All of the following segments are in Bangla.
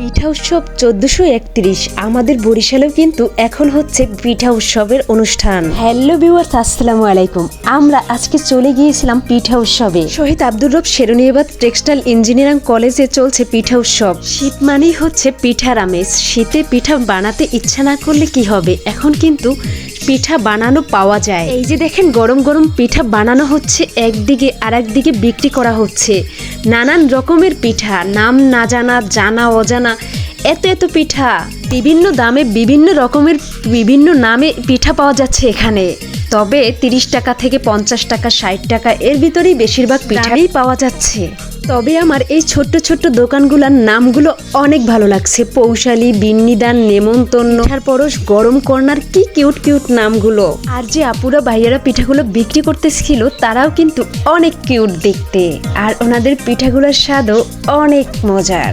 পিঠা উৎসব চোদ্দশো একত্রিশ। আমাদের বরিশালেও কিন্তু এখন হচ্ছে পিঠা উৎসবের অনুষ্ঠান। হ্যালো ভিউয়ার্স আসসালামু আলাইকুম। আমরা আজকে চলে গিয়েছিলাম পিঠা উৎসবে। শহীদ আব্দুর রব শেরনিয়াবাদ টেক্সটাইল ইঞ্জিনিয়ারিং কলেজে চলছে পিঠা উৎসব। শীত মানেই হচ্ছে পিঠার আমেজ শীতে পিঠা বানাতে ইচ্ছা না করলে কি হবে? এখন কিন্তু পিঠা বানানো পাওয়া যায়। এই যে দেখেন গরম গরম পিঠা বানানো হচ্ছে। একদিকে আর একদিকে বিক্রি করা হচ্ছে। নানান রকমের পিঠা নাম না জানা জানা অজানা এত এত পিঠা। বিভিন্ন দামে বিভিন্ন রকমের বিভিন্ন নামে পিঠা পাওয়া যাচ্ছে এখানে। তবে তিরিশ টাকা থেকে পঞ্চাশ টাকা ষাট টাকা এর ভিতরেই বেশিরভাগ পিঠাই পাওয়া যাচ্ছে। তবে আমার এই ছোট্ট ছোট্ট দোকানগুলোর নামগুলো অনেক ভালো লাগছে। পৌশালী, বিন্নিদান, নেমন্তন্ন পরশ, গরম কর্নার, কি কিউট কিউট নামগুলো। আর যে আপুরা ভাইয়ারা পিঠাগুলো বিক্রি করতেছিল, তারাও কিন্তু অনেক কিউট দেখতে। আর ওনাদের পিঠাগুলোর স্বাদও অনেক মজার।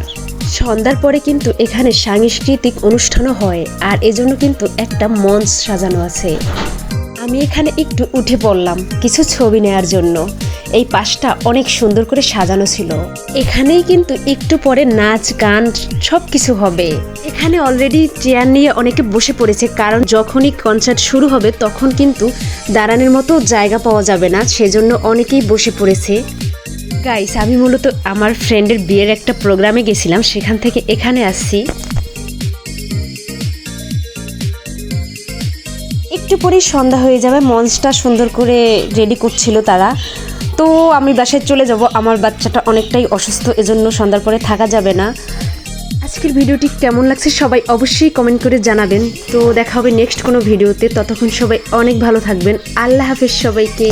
সন্ধ্যার পরে কিন্তু এখানে সাংস্কৃতিক অনুষ্ঠানও হয়, আর এজন্য কিন্তু একটা মঞ্চ সাজানো আছে। আমি এখানে একটু উঠে পড়লাম কিছু ছবি নেয়ার জন্য। এই পাশটা অনেক সুন্দর করে সাজানো ছিল। এখানেই কিন্তু একটু পরে নাচ, গান সব কিছু হবে। এখানে অলরেডি চেয়ার নিয়ে অনেকে বসে পড়েছে, কারণ যখনই কনসার্ট শুরু হবে তখন কিন্তু দাঁড়ানোর মতো জায়গা পাওয়া যাবে না, সেজন্য অনেকেই বসে পড়েছে। গাইস আমি মূলত আমার ফ্রেন্ডের বিয়ের একটা প্রোগ্রামে গেছিলাম, সেখান থেকে এখানে আসছি। একটু পরেই সন্ধ্যা হয়ে যাবে, মঞ্চটা সুন্দর করে রেডি করছিল তারা। তো আমি বাসায় চলে যাব, আমার বাচ্চাটা অনেকটাই অসুস্থ, এজন্য সন্ধ্যার পরে থাকা যাবে না। আজকের ভিডিওটি কেমন লাগছে সবাই অবশ্যই কমেন্ট করে জানাবেন। তো দেখা হবে নেক্সট কোনো ভিডিওতে, ততক্ষণ সবাই অনেক ভালো থাকবেন। আল্লাহ হাফেজ সবাইকে।